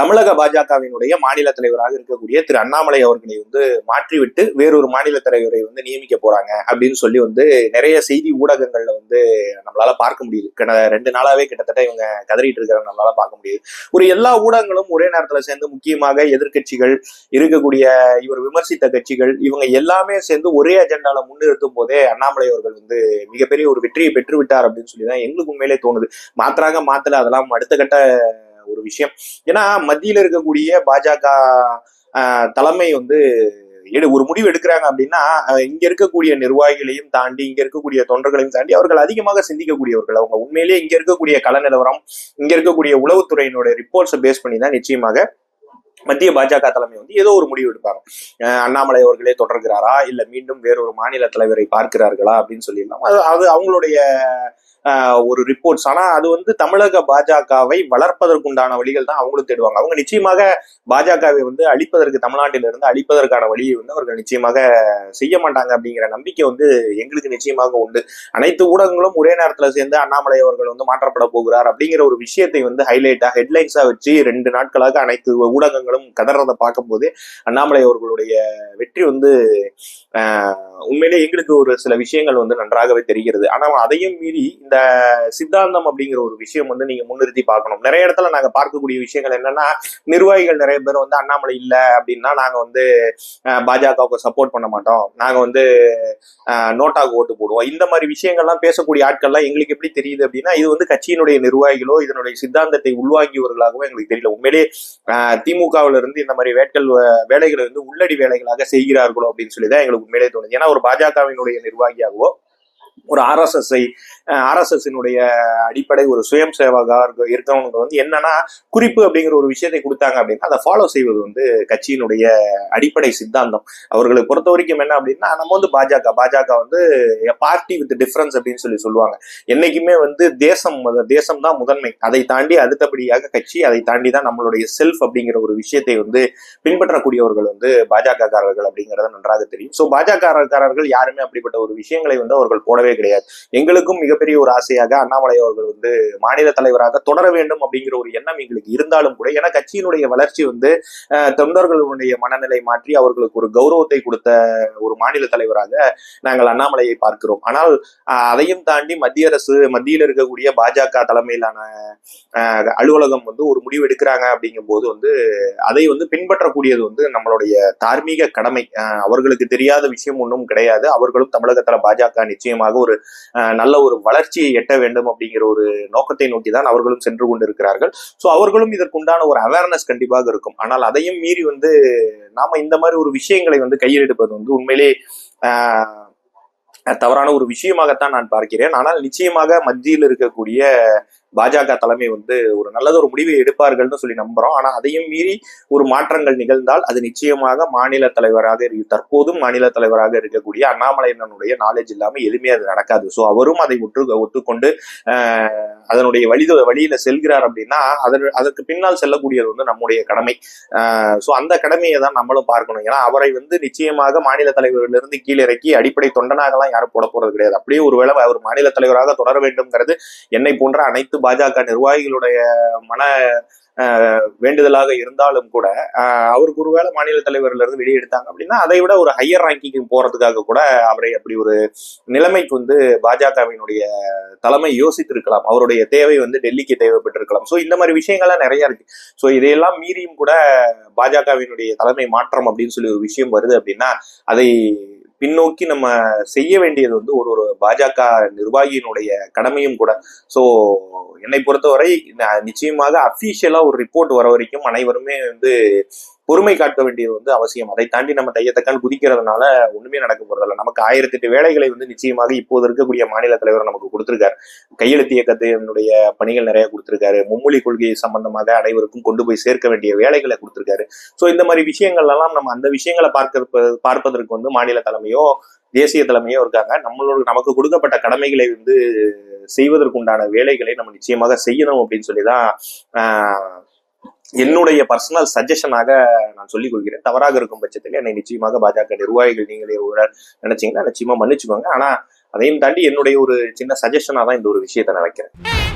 தமிழக பாஜகவினுடைய மாநில தலைவராக இருக்கக்கூடிய திரு அண்ணாமலை அவர்களை வந்து மாற்றிவிட்டு வேறொரு மாநில தலைவரை வந்து நியமிக்க போறாங்க அப்படின்னு சொல்லி வந்து நிறைய செய்தி ஊடகங்கள்ல வந்து நம்மளால பார்க்க முடியுது. ரெண்டு நாளாவே கிட்டத்தட்ட இவங்க கதறிட்டு இருக்கிற நம்மளால பார்க்க முடியுது. ஒரு எல்லா ஊடகங்களும் ஒரே நேரத்துல சேர்ந்து முக்கியமாக எதிர்க்கட்சிகள் இருக்கக்கூடிய இவர் விமர்சித்த கட்சிகள் இவங்க எல்லாமே சேர்ந்து ஒரே அஜெண்டால முன்னிறுத்தும் போதே அண்ணாமலை அவர்கள் வந்து மிகப்பெரிய ஒரு வெற்றியை பெற்று விட்டார் அப்படின்னு சொல்லி தான் எங்களுக்கு உண்மையிலே தோணுது. மாற்றாக மாத்தல அதெல்லாம் அடுத்த கட்ட ஒரு விஷயம். ஏன்னா மத்தியில இருக்கக்கூடிய பாஜக ஆஹ், தலைமை வந்து எடு ஒரு முடிவு எடுக்கிறாங்க அப்படின்னா இங்க இருக்கக்கூடிய நிர்வாகிகளையும் தாண்டி இங்க இருக்கக்கூடிய தொண்டர்களையும் தாண்டி அவர்கள் அதிகமாக சிந்திக்கக்கூடியவர்கள். அவங்க உண்மையிலேயே இங்க இருக்கக்கூடிய கள நிலவரம் இங்க இருக்கக்கூடிய உளவுத்துறையினுடைய ரிப்போர்ட்ஸை பேஸ் பண்ணி தான் நிச்சயமாக மத்திய பாஜக தலைமை வந்து ஏதோ ஒரு முடிவு எடுப்பாங்க. அண்ணாமலை அவர்களே தொடர்கிறாரா? இல்ல மீண்டும் வேறொரு மாநில தலைவரை பார்க்கிறார்களா? அப்படின்னு சொல்லிடலாம். அது அவங்களுடைய ஒரு ரிப்போர்ட்ஸ் ஆனா அது வந்து தமிழக பாஜகவை வளர்ப்பதற்குண்டான வழிகள் தான் அவங்களும் தேடுவாங்க. அவங்க நிச்சயமாக பாஜகவை வந்து அழிப்பதற்கு தமிழ்நாட்டிலிருந்து அழிப்பதற்கான வழியை வந்து அவர்கள் நிச்சயமாக செய்ய மாட்டாங்க அப்படிங்கிற நம்பிக்கை வந்து எங்களுக்கு நிச்சயமாக உண்டு. அனைத்து ஊடகங்களும் ஒரே நேரத்தில் சேர்ந்து அண்ணாமலை அவர்கள் வந்து மாற்றப்பட போகிறார் அப்படிங்கிற ஒரு விஷயத்தை வந்து ஹைலைட்டா ஹெட்லைன்ஸா வச்சு ரெண்டு நாட்களாக அனைத்து ஊடகங்களும் கதறதை பார்க்கும்போது அண்ணாமலை அவர்களுடைய வெற்றி வந்து உண்மையிலே எங்களுக்கு ஒரு சில விஷயங்கள் வந்து நன்றாகவே தெரிகிறது. ஆனால் அதையும் மீறி இந்த சித்தாந்தம் அப்படிங்கிற ஒரு விஷயம் வந்து நீங்க முன்னிறுத்தி பார்க்கணும். நிறைய இடத்துல நாங்க பார்க்கக்கூடிய விஷயங்கள் என்னன்னா நிர்வாகிகள் நிறைய பேர் வந்து அண்ணாமலை இல்ல அப்படின்னா நாங்க வந்து பாஜகவுக்கு சப்போர்ட் பண்ண மாட்டோம். நாங்க வந்து நோட்டாக்கு ஓட்டு போடுவோம். இந்த மாதிரி விஷயங்கள்லாம் பேசக்கூடிய ஆட்கள்லாம் எங்களுக்கு எப்படி தெரியுது அப்படின்னா இது வந்து கட்சியினுடைய நிர்வாகிகளோ இதனுடைய சித்தாந்தத்தை உள்வாங்கியவர்களாகவோ எங்களுக்கு தெரியல. உண்மையிலே திமுகவில இருந்து இந்த மாதிரி வேட்கள் வேலைகளை வந்து உள்ளடி வேலைகளாக செய்கிறார்களோ அப்படின்னு சொல்லி தான் எங்களுக்கு உண்மையிலே தோணுது. ஏன்னா ஒரு பாஜகவினுடைய நிர்வாகியாகவோ ஒரு ஆர்எஸ்எஸ்ஐ ஆர்எஸ்எஸ்னுடைய அடிப்படை ஒரு சுயம் சேவகா இருக்க இருக்கவங்க வந்து என்னன்னா குறிப்பு அப்படிங்கிற ஒரு விஷயத்தை கொடுத்தாங்க அப்படின்னா அதை ஃபாலோ செய்வது வந்து கட்சியினுடைய அடிப்படை சித்தாந்தம். அவர்களை பொறுத்த வரைக்கும் என்ன அப்படின்னா நம்ம வந்து பாஜக பாஜக வந்து பார்ட்டி வித் டிஃபரன்ஸ் அப்படின்னு சொல்லி சொல்லுவாங்க. என்னைக்குமே வந்து தேசம் மத- தேசம் தான் முதன்மை. அதை தாண்டி அடுத்தபடியாக கட்சி அதை தாண்டி தான் நம்மளுடைய செல்ஃப் அப்படிங்கிற ஒரு விஷயத்தை வந்து பின்பற்றக்கூடியவர்கள் வந்து பாஜக காரர்கள் அப்படிங்கிறத நன்றாக தெரியும். ஸோ பாஜக காரர்கள் யாருமே அப்படிப்பட்ட ஒரு விஷயங்களை வந்து அவர்கள் போடவே கிடையாது. எங்களுக்கும் மிகப்பெரிய ஒரு ஆசையாக அண்ணாமலை அவர்கள் வந்து மாநில தலைவராக தொடர வேண்டும் அப்படிங்கிற ஒரு எண்ணம் எங்களுக்கு இருந்தாலும் கூட ஏன்னா கட்சியினுடைய வளர்ச்சி வந்து தொண்டர்களுடைய மனநிலை மாற்றி அவர்களுக்கு ஒரு கௌரவத்தை கொடுத்த ஒரு மாநில தலைவராக நாங்கள் அண்ணாமலையை பார்க்கிறோம். ஆனால் அதையும் தாண்டி மத்திய அரசு மத்தியில் இருக்கக்கூடிய பாஜக தலைமையிலான அலுவலகம் வந்து ஒரு முடிவு எடுக்கிறாங்க அப்படிங்கும் போது வந்து அதை வந்து பின்பற்றக்கூடியது வந்து நம்மளுடைய தார்மீக கடமை. அவர்களுக்கு தெரியாத விஷயம் ஒன்றும் கிடையாது. அவர்களும் தமிழகத்துல பாஜக நிச்சயமாக ஒரு நல்ல ஒரு வளர்ச்சியை எட்ட வேண்டும் அப்படிங்கிற ஒரு நோக்கத்தை நோக்கி தான் அவர்களும் சென்று கொண்டிருக்கிறார்கள். ஸோ அவர்களும் இதற்குண்டான ஒரு அவேர்னஸ் கண்டிப்பாக இருக்கும். ஆனால் அதையும் மீறி வந்து நாம இந்த மாதிரி ஒரு விஷயங்களை வந்து கையில் எடுப்பது வந்து உண்மையிலே ஆஹ், தவறான ஒரு விஷயமாகத்தான் நான் பார்க்கிறேன். ஆனால் நிச்சயமாக மத்தியில் இருக்கக்கூடிய பாஜக தலைமை வந்து ஒரு நல்லது ஒரு முடிவை எடுப்பார்கள்னு சொல்லி நம்புறோம். ஆனா அதையும் மீறி ஒரு மாற்றங்கள் நிகழ்ந்தால் அது நிச்சயமாக மாநில தலைவராக இருக்கு தற்போதும் மாநில தலைவராக இருக்கக்கூடிய அண்ணாமலையனுடைய நாலேஜ் இல்லாம எதுவுமே அது நடக்காது. ஸோ அவரும் அதை ஒற்று ஒத்துக்கொண்டு அதனுடைய வழி வழியில செல்கிறார் அப்படின்னா அதன் அதற்கு பின்னால் செல்லக்கூடியது வந்து நம்முடைய கடமை. ஸோ அந்த கடமையை தான் நம்மளும் பார்க்கணும். ஏன்னா அவரை வந்து நிச்சயமாக மாநில தலைவரிலிருந்து கீழிறக்கி அடிப்படை தொண்டனாகலாம் யாரும் போட போறது கிடையாது. அப்படியே ஒருவேளை அவர் மாநில தலைவராக தொடர வேண்டும்ங்கிறது என்னை போன்ற அனைத்து பாஜக நிர்வாகிகளுடைய மன வேண்டுதலாக இருந்தாலும் கூட அவருக்கு ஒருவேளை மாநில தலைவர்ல இருந்து வெளியே எடுத்தாங்க அப்படின்னா அதை விட ஒரு ஹையர் ரேங்கிங் போறதுக்காக கூட அவரை அப்படி ஒரு நிலைமைக்கு வந்து பாஜகவினுடைய தலைமை யோசித்திருக்கலாம். அவருடைய தேவை வந்து டெல்லிக்கு தேவைப்பட்டிருக்கலாம். ஸோ இந்த மாதிரி விஷயங்கள்லாம் நிறைய இருக்கு. ஸோ இதையெல்லாம் மீறியும் கூட பாஜகவினுடைய தலைமை மாற்றம் அப்படின்னு சொல்லி ஒரு விஷயம் வருது அப்படின்னா அதை பின்னோக்கி நம்ம செய்ய வேண்டியது வந்து ஒரு ஒரு பாஜக நிர்வாகியினுடைய கடமையும் கூட. ஸோ என்னை பொறுத்தவரை நிச்சயமாக அஃபீஷியலாக ஒரு ரிப்போர்ட் வர வரைக்கும் அனைவருமே வந்து பொறுமை காட்ட வேண்டியது வந்து அவசியம். அதை தாண்டி நம்ம தையத்தக்கால் குதிக்கிறதுனால ஒண்ணுமே நடக்க போறதில்ல நமக்கு ஆயிரத்தி எட்டு வேலைகளை வந்து நிச்சயமாக இப்போது இருக்கக்கூடிய மாநில தலைவர் நமக்கு கொடுத்திருக்காரு. கையெழுத்து இயக்கத்தினுடைய பணிகள் நிறைய கொடுத்திருக்காரு. மும்மொழி கொள்கை சம்பந்தமாக அனைவருக்கும் கொண்டு போய் சேர்க்க வேண்டிய வேலைகளை கொடுத்திருக்காரு. ஸோ இந்த மாதிரி விஷயங்கள் எல்லாம் நம்ம அந்த விஷயங்களை பார்க்க பார்ப்பதற்கு வந்து மாநில தலைமையோ தேசிய தலைமையோ இருக்காங்க. நம்மளோட நமக்கு கொடுக்கப்பட்ட கடமைகளை வந்து செய்வதற்குண்டான வேலைகளை நம்ம நிச்சயமாக செய்யணும் அப்படின்னு சொல்லி தான் என்னுடைய பர்சனல் சஜஷனாக நான் சொல்லிக் கொள்கிறேன். தவறாக இருக்கும் பட்சத்தில் என்னை நிச்சயமாக பாஜக நிர்வாகிகள் நீங்களே ஒரு நினைச்சீங்கன்னா நிச்சயமா மன்னிச்சுக்கோங்க. ஆனா அதையும் தாண்டி என்னுடைய ஒரு சின்ன சஜஷனா தான் இந்த ஒரு விஷயத்தை நான் வைக்கிறேன்.